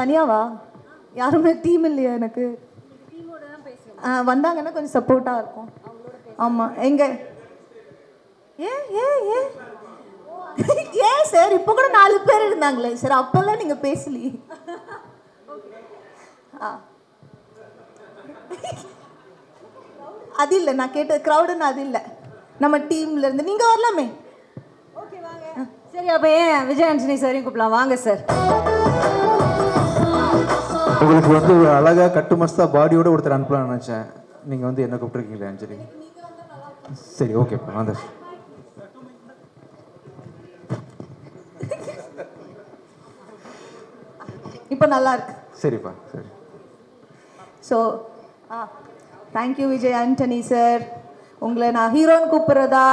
தனியாவா யாருமே டீம் இல்லையா எனக்கு. ஆ, வந்தாங்கன்னா கொஞ்சம் சப்போர்ட்டாக இருக்கும். ஆமாம் எங்கே? ஏ ஏ ஏ? ஏன் சார் இப்போ கூட நாலு பேர் இருந்தாங்களே. சார் அப்போல்லாம் நீங்கள் பேசலையே ஆ. அது இல்லை நான் கேட்டது க்ரௌடுன்னு அது இல்லை. நம்ம டீம்ல இருந்து. நீங்கள் வரலாமே. சரி அப்போ ஏன் விஜய் ஆண்டனி சாரையும் கூப்பிடலாம். வாங்க சார் உங்களுக்கு வந்து ஒரு அழகா கட்டு மஸ்தா பாடியோட ஒருத்தர் அனுப்பலாம்னு நினைச்சேன். நீங்க வந்து என்ன கூப்பிட்டுருக்கீங்களே அஞ்சலி? சரி ஓகேப்பா வாங்க இப்போ நல்லா இருக்கு. சரிப்பா சரி. So thank you Vijay Antony sir உங்களை நான் ஹீரோன்னு கூப்பிடுறதா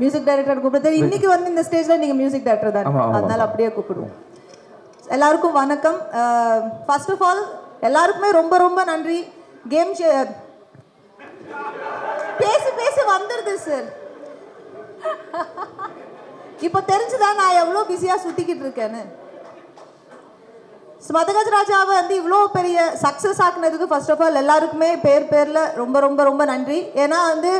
மியூசிக் டைரக்டர் கூப்பிடுறது இன்னைக்கு வந்து இந்த ஸ்டேஜில் நீங்கள் மியூசிக் டைரக்டர் தான். அதனால அப்படியே கூப்பிடுவோம். எல்லாருக்கும் வணக்கம். ஃபர்ஸ்ட் ஆஃப் ஆல் எல்லாருக்குமே ரொம்ப ரொம்ப நன்றி. கேம் பேசி பேசி வந்துடுது சார் இப்போ தெரிஞ்சுதான் நான் எவ்வளோ பிஸியாக சுற்றிக்கிட்டு இருக்கேன்னு? ஸ்மதகஜ் ராஜாவை வந்து இவ்வளோ பெரிய சக்ஸஸ் ஆக்குனதுக்கு ஃபர்ஸ்ட் ஆஃப் ஆல் எல்லாருக்குமே பேர் பேரில் ரொம்ப ரொம்ப ரொம்ப நன்றி. ஏன்னா வந்து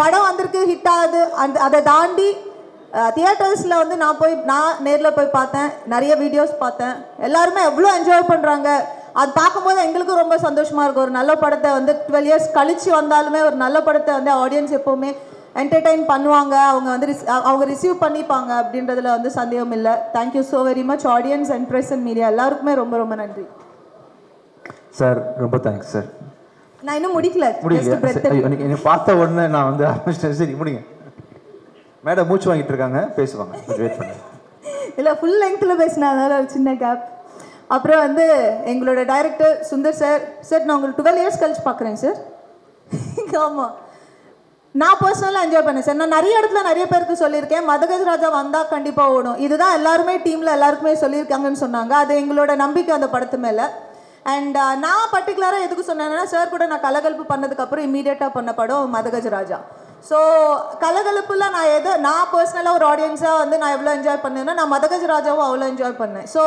படம் வந்திருக்கு ஹிட் ஆகுது. அந்த அதை தாண்டி தியேட்டர்ஸில் வந்து நான் போய் நான் நேரில் போய் பார்த்தேன். நிறைய வீடியோஸ் பார்த்தேன். எல்லாருமே எவ்வளோ என்ஜாய் பண்ணுறாங்க அது பார்க்கும்போது எங்களுக்கும் ரொம்ப சந்தோஷமாக இருக்கும். ஒரு நல்ல படத்தை வந்து டுவெல் இயர்ஸ் கழிச்சு வந்தாலுமே ஒரு நல்ல படத்தை வந்து ஆடியன்ஸ் எப்போவுமே என்டர்டெயின் பண்ணுவாங்க. அவங்க வந்து ரிஸ்- அவங்க ரிசீவ் பண்ணிப்பாங்க அப்படின்றதுல வந்து சந்தேகம் இல்லை. Thank you so very much audience and press and media எல்லாருக்குமே ரொம்ப ரொம்ப நன்றி. சார் ரொம்ப தேங்க்ஸ் சார் நான் இன்னும் முடிக்கல. முடியல பார்த்த உடனே நான் வந்து ஆரம்பிச்சிட்டேன். சரி முடிங்க. மேடம் மூச்சு வாங்கிட்டு இருக்காங்க பேசுவாங்க. கொஞ்சம் வெயிட் பண்ணுங்க. இல்லை ஃபுல் லெங்க்த்தில் பேசினதுனால ஒரு சின்ன கேப் அப்புறம் வந்து எங்களோட டைரக்டர் சுந்தர் சார் சார் நான் உங்களுக்கு டுவெல் இயர்ஸ் கழிச்சு பார்க்குறேன் சார் ஆமாம் நான் பர்சனலாக என்ஜாய் பண்ணேன் சார் நான் நிறைய இடத்துல நிறைய பேருக்கு சொல்லியிருக்கேன். மதகஜ ராஜா வந்தால் கண்டிப்பாக ஓடும். இதுதான் எல்லாருமே டீமில் எல்லாருக்குமே சொல்லியிருக்காங்கன்னு சொன்னாங்க. அது எங்களோட நம்பிக்கை அந்த படத்து மேலே. அண்ட் நான் பர்டிகுலராக எதுக்கு சொன்னேன்னா சார் கூட நான் கலகல்ப்பு பண்ணதுக்கப்புறம் இமீடியட்டாக பண்ண படம் மதகஜ ராஜா. ஸோ கலகலப்புல நான் எதை நான் பர்சனலாக ஒரு ஆடியன்ஸாக வந்து நான் எவ்வளோ என்ஜாய் பண்ணேன்னா நான் மதகஜ ராஜாவும் அவ்வளோ என்ஜாய் பண்ணேன். So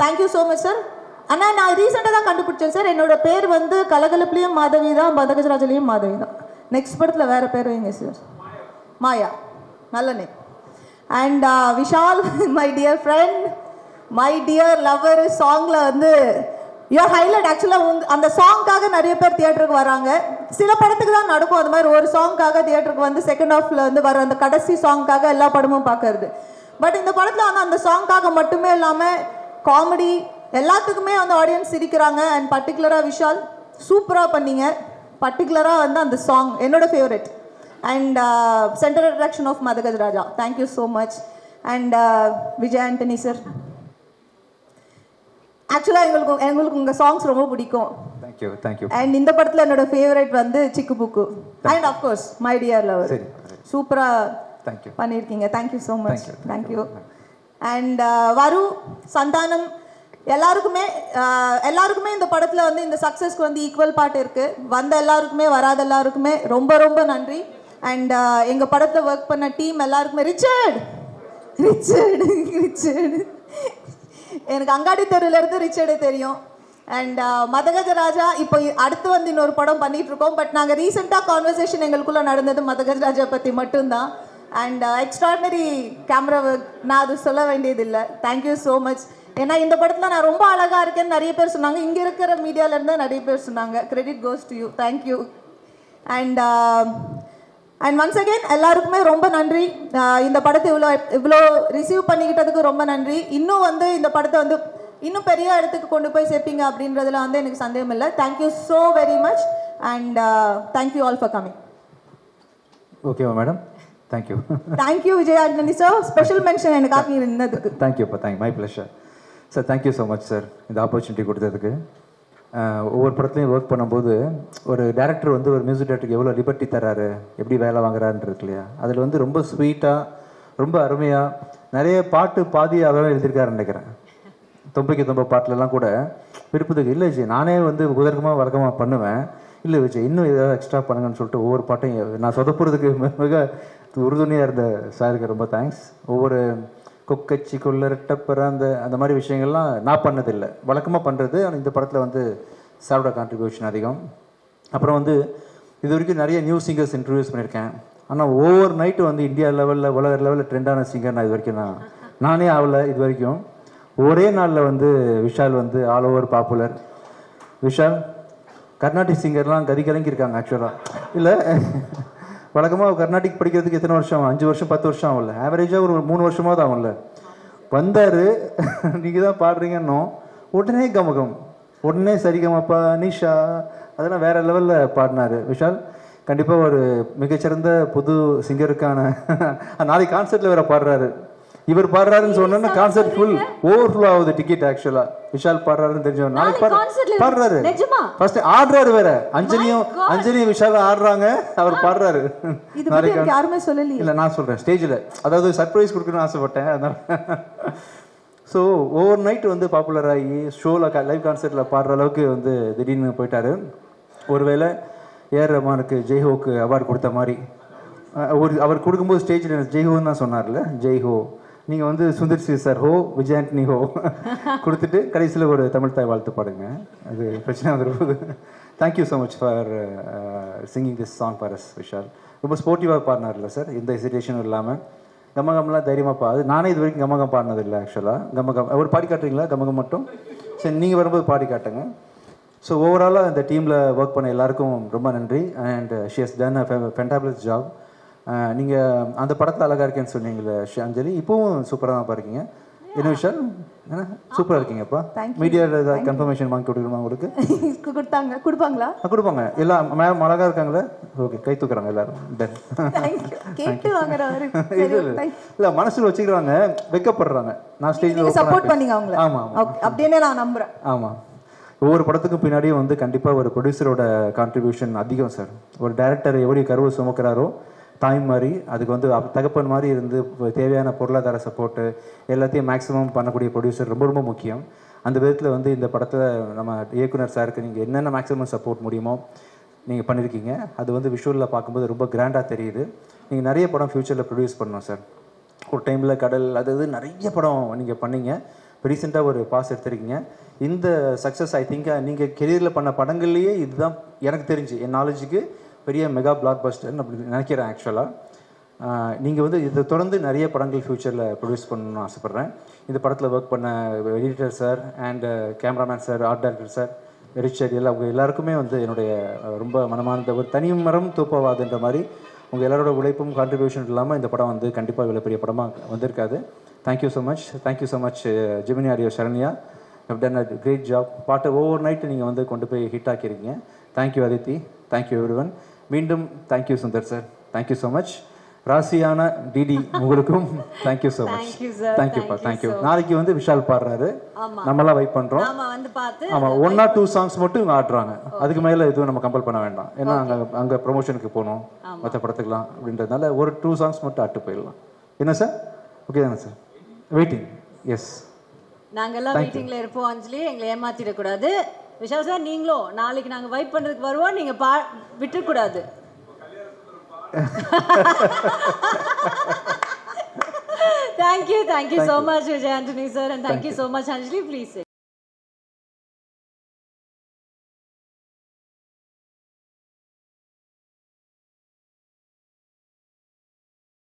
thank you so much sir ஆனால் நான் ரீசெண்டாக தான் கண்டுபிடிச்சேன் சார் என்னோட பேர் வந்து கலகலப்புலேயும் மாதவி தான் மதகஜ ராஜாலேயும் மாதவி தான். நெக்ஸ்ட் படத்தில் வேறு பேர் வைங்க சார் மாயா. நல்ல name and uh, Vishal my dear friend my dear lover சாங்கில் வந்து யோர் ஹைலைட் ஆக்சுவலாக உங் அந்த சாங்க்காக நிறைய பேர் தியேட்டருக்கு வராங்க. சில படத்துக்கு தான் நடக்கும். அது மாதிரி ஒரு சாங்க்காக தியேட்டருக்கு வந்து செகண்ட் ஹாஃப்ல வந்து வர அந்த கடைசி சாங்க்காக எல்லா படமும் பார்க்கறது. பட் இந்த படத்தில் வந்து அந்த சாங்க்காக மட்டுமே இல்லாமல் காமெடி எல்லாத்துக்குமே வந்து ஆடியன்ஸ் சிரிக்கிறாங்க. அண்ட் பர்டிகுலராக விஷால் சூப்பராக பண்ணீங்க. பர்டிகுலராக வந்து அந்த சாங் என்னோட favourite and centre attraction of Madhagaj Raja thank you so much and Vijay Antony sir ஆக்சுவலாக எங்களுக்கு எங்களுக்கு உங்கள் சாங்ஸ் ரொம்ப பிடிக்கும். தேங்க்யூ தேங்க்யூ அண்ட் இந்த படத்தில் என்னோட ஃபேவரட் வந்து Sikku Bukku and of course my dear lover சரி. சூப்பராக தேங்க்யூ பண்ணியிருக்கீங்க. Thank you so much you, thank you and Varu Santhanam எல்லாருக்குமே uh, எல்லாருக்குமே இந்த படத்தில் வந்து இந்த சக்ஸஸ்க்கு வந்து ஈக்குவல் பார்ட் இருக்குது வந்த எல்லாருக்குமே வராத எல்லாருக்குமே ரொம்ப ரொம்ப நன்றி. அண்ட் எங்கள் படத்தில் ஒர்க் பண்ண டீம் எல்லாருக்குமே ரிச்சர்ட் ரிச்சர்டு ரிச்சர்டு எனக்கு அங்காடி தெருவுல இருந்து ரிச்சர்டு தெரியும். அண்ட் uh, மதகஜ ராஜா இப்போ அடுத்து வந்து இன்னொரு படம் பண்ணிட்டு இருக்கோம் பட் நாங்கள் ரீசெண்டாக கான்வர்சேஷன் எங்களுக்குள்ள நடந்தது மதகஜ ராஜா பற்றி மட்டும்தான். அண்ட் எக்ஸ்ட்ராடினரி கேமரா நான் அது சொல்ல வேண்டியதில்லை. தேங்க்யூ ஸோ மச் ஏன்னா இந்த படத்தில் நான் ரொம்ப அழகாக இருக்கேன்னு நிறைய பேர் சொன்னாங்க. இங்கே இருக்கிற மீடியாவிலேருந்து நிறைய பேர் சொன்னாங்க. Credit goes to you thank you and and once again எல்லாருக்குமே ரொம்ப நன்றி. Uh, இந்த படத்தை இவ்வளோ இவ்வளோ ரிசீவ் பண்ணிக்கிட்டதுக்கு ரொம்ப நன்றி. இன்னும் வந்து இந்த படத்தை வந்து இன்னும் பெரிய இடத்துக்கு கொண்டு போய் சேர்ப்பீங்க அப்படின்றதுல வந்து எனக்கு சந்தேகம் இல்லை. Thank you so very much and thank you all for coming ஓகேவா madam thank you thank you Vijay Antony sir special mention எனக்காக இருந்ததுக்கு தேங்க்யூப்பா thank my pleasure sir thank you so much sir இந்த ஆப்பர்ச்சுனிட்டி கொடுத்ததுக்கு. அஹ், ஒவ்வொரு படத்துலையும் work பண்ணும்போது ஒரு டேரக்டர் வந்து ஒரு மியூசிக் டேரக்டருக்கு எவ்வளோ லிபர்ட்டி தராரு எப்படி வேலை வாங்குறாருன்னு இருக்கு இல்லையா? அதில் வந்து ரொம்ப ஸ்வீட்டாக ரொம்ப அருமையாக நிறைய பாட்டு பாதி அவரே எழுதியிருக்காருன்னு நினைக்கிறேன். தொம்பைக்கு தொம்ப பாட்டிலெல்லாம் கூட விருப்பத்துக்கு இல்லை விஜய் நானே வந்து உதர்க்கமாக வழக்கமாக பண்ணுவேன். இல்லை விஜய் இன்னும் ஏதாவது எக்ஸ்ட்ரா பண்ணுங்கன்னு சொல்லிட்டு ஒவ்வொரு பாட்டையும் நான் சொதப்புறதுக்கு மிக- மிக உறுதுணையாக இருந்த சாருக்கு ரொம்ப தேங்க்ஸ் ஒவ்வொரு கொக்கச்சி கொள்ளரட்டப்பற அந்த அந்த மாதிரி விஷயங்கள்லாம் நான் பண்ணதில்லை. வழக்கமாக பண்ணுறது ஆனால் இந்த படத்தில் வந்து சாரோட கான்ட்ரிபியூஷன் அதிகம். அப்புறம் வந்து இது வரைக்கும் நிறைய நியூ சிங்கர்ஸ் இன்ட்ரடியூஸ் பண்ணியிருக்கேன். ஆனால் ஒவ்வொரு நைட்டு வந்து இந்தியா லெவலில் உலக லெவலில் ட்ரெண்டான சிங்கர் நான் இது வரைக்கும் நான் நானே ஆகலை இது வரைக்கும். ஒரே நாளில் வந்து விஷால் வந்து all over popular Vishal Carnatic சிங்கர்லாம் கதி கலங்கியிருக்காங்க ஆக்சுவலாக இல்லை வழக்கமாக கர்நாடிக் படிக்கிறதுக்கு எத்தனை வருஷம்? அஞ்சு வருஷம் பத்து வருஷம் ஆகும்ல. ஆவரேஜாக ஒரு மூணு வருஷமாவது ஆகும்ல. வந்தார் நீங்கள் தான் பாடுறீங்கன்னோ உடனே கமகம். உடனே சரிகமப்பா நிஷா அதெல்லாம் வேற லெவலில் பாடினாரு விஷால். கண்டிப்பாக ஒரு மிகச்சிறந்த புது சிங்கருக்கான நாளைக்கு கான்சர்ட்டில் வேறு பாடுறாரு. இவர் பாடுறாருன்னு சொன்னோன்னா கான்சர்ட் ஃபுல் ஓவர்ஃப்ளோ ஆகுது டிக்கெட் ஆக்சுவலா விஷால் பாடுறாருன்னு தெரிஞ்சவன் நாளைக்கு பாடு- பாடுறாரு? ஃபர்ஸ்ட் ஆடுறாரு வேற. அஞ்சலியும் அஞ்சலியும் விஷாலும் ஆடுறாங்க. அவர் பாடுறாரு. எனக்கு யாருமே சொல்லலையே. இல்ல நான் சொல்றேன். ஸ்டேஜில் அதாவது சர்ப்ரைஸ் கொடுக்கணும்னு ஆசைப்பட்டேன். அதனால. ஸோ ஓவர் நைட் வந்து பாப்புலர் ஆகி ஷோவில் லைவ் கான்சர்ட்டில் பாடுற அளவுக்கு வந்து திடீர்னு போயிட்டாரு. ஒருவேளை ஏஆர் ரஹ்மானுக்கு ஜெய்ஹோக்கு அவார்டு கொடுத்த மாதிரி. ஒரு அவர் கொடுக்கும்போது ஸ்டேஜில் ஜெய்ஹோன்னு தான் சொன்னார்ல. ஜெய்ஹோ. நீங்கள் வந்து சுந்தர் சி சார் ஹோ விஜய் ஆண்டனி ஹோ கொடுத்துட்டு கடைசியில் ஒரு தமிழ் தாய் வாழ்த்து பாடுங்க. அது பிரச்சனை வந்துருப்போது thank you so much for singing this song for us Vishal ரொம்ப ஸ்போர்ட்டிவாக பாடினார்ல சார் எந்த ஹெசிடேஷனும் இல்லாமல் கமகம்லாம் தைரியமாக பாடு நானே இது வரைக்கும் கமகம் பாடினது இல்லை ஆக்சுவலாக கமகம் ஒரு பாடி காட்டுறீங்களா? கமகம் மட்டும்? சரி நீங்கள் வரும்போது பாடி காட்டுங்க. ஸோ ஓவராலாக இந்த டீமில் ஒர்க் பண்ண எல்லாருக்கும் ரொம்ப நன்றி. And she has done fantabulous job நீங்கள் அந்த படத்தில் அழகாக இருக்கேன்னு சொன்னீங்களே அஞ்சலி? இப்போவும் சூப்பராக தான் பாருக்கீங்க. என்ன விஷயம்? சூப்பராக இருக்கீங்கப்பா. மீடியாவில் ஏதாவது கன்ஃபர்மேஷன் வாங்கி கொடுக்கணுமா உங்களுக்கு? கொடுத்தாங்க. கொடுப்பாங்களா? கொடுப்பாங்க. எல்லாம் மேம் அழகாக இருக்காங்களே? ஓகே கை தூக்குறாங்க எல்லாரும். டன் இல்லை மனசில் வச்சுக்கிறாங்க. வெக்கப்படுறாங்க. நான் ஸ்டேஜில் சப்போர்ட் பண்ணீங்க அவங்கள. ஆமாம் அப்படின்னு நான் நம்புறேன். ஆமாம் ஒவ்வொரு படத்துக்கும் பின்னாடியும் வந்து கண்டிப்பாக ஒரு ப்ரொடியூசரோட கான்ட்ரிபியூஷன் அதிகம் சார் ஒரு டைரக்டர் எப்படி கருவை சுமக்கிறாரோ தாய் மாதிரி அதுக்கு வந்து தகப்பன் மாதிரி இருந்து தேவையான பொருளாதார சப்போர்ட்டு எல்லாத்தையும் மேக்ஸிமம் பண்ணக்கூடிய ப்ரொடியூசர் ரொம்ப ரொம்ப முக்கியம். அந்த விதத்தில் வந்து இந்த படத்தில் நம்ம இயக்குனர் சாருக்கு நீங்கள் என்னென்ன மேக்ஸிமம் சப்போர்ட் முடியுமோ நீங்கள் பண்ணியிருக்கீங்க அது வந்து விஷுவலில் பார்க்கும்போது ரொம்ப கிராண்டாக தெரியுது. நீங்கள் நிறைய படம் ஃப்யூச்சரில் ப்ரொடியூஸ் பண்ணணும் சார் ஒரு டைமில் கடல் அது இது நிறைய படம் நீங்கள் பண்ணீங்க. ரீசெண்டாக ஒரு பாஸ் எடுத்திருக்கீங்க. இந்த சக்ஸஸ் ஐ திங்க் நீங்கள் கெரியரில் பண்ண படங்கள்லேயே இதுதான் எனக்கு தெரிஞ்சு என் நாலேஜுக்கு பெரிய மெகா பிளாக் பஸ்டர்னு அப்படி நினைக்கிறேன் ஆக்சுவலாக நீங்கள் வந்து இதை தொடர்ந்து நிறைய படங்கள் ஃப்யூச்சரில் ப்ரொடியூஸ் பண்ணணும்னு ஆசைப்பட்றேன். இந்த படத்தில் ஒர்க் பண்ண editor sir and cameraman sir art director sir Richard எல்லாம் அவங்க எல்லாருக்குமே வந்து என்னுடைய ரொம்ப மனமார்ந்த ஒரு தனி மரம் தூப்பவாதுன்ற மாதிரி உங்கள் எல்லாரோட உழைப்பும் கான்ட்ரிபியூஷன் இல்லாமல் இந்த படம் வந்து கண்டிப்பாக இவ்வளோ பெரிய படமாக வந்திருக்காது. Thank you so much thank you so much chimney ஆரியோ Saranya. Have done a great job பாட்டை ஓவர் நைட்டு நீங்கள் வந்து கொண்டு போய் hit ஆக்கியிருக்கீங்க. Thank you Adithi thank you every மீண்டும் thank you Sundar sir thank you so much ராசியான DD உங்களுக்கும் thank you so much. தேங்க்யூப்பா thank you நாளைக்கு வந்து விஷால் பாடுறாரு. நம்மளாம் வெயிட் பண்ணுறோம் ஆமாம் ஒன் ஆர் டூ சாங்ஸ் மட்டும் இவங்க ஆடுறாங்க. அதுக்கு மேலே எதுவும் நம்ம கம்பல் பண்ண வேண்டாம். ஏன்னா அங்கே அங்கே ப்ரொமோஷனுக்கு போகணும். மற்ற படத்துக்குலாம் அப்படின்றதுனால ஒரு டூ சாங்ஸ் மட்டும் ஆட்டு போயிடலாம். என்ன சார் ஓகே தானே சார் வெயிட்டிங் எஸ் நாங்கெல்லாம் மீட்டிங்ல இருப்போம் அஞ்சலி எங்களை ஏமாத்திடக்கூடாது. விஷால் சார் நீங்களும் நாளைக்கு நாங்க வைப் பண்றதுக்கு வருவோம் நீங்க பா விட்டுறக்கூடாது. Thank you thank you so much Vijay Antony sir and thank you so much Anjali please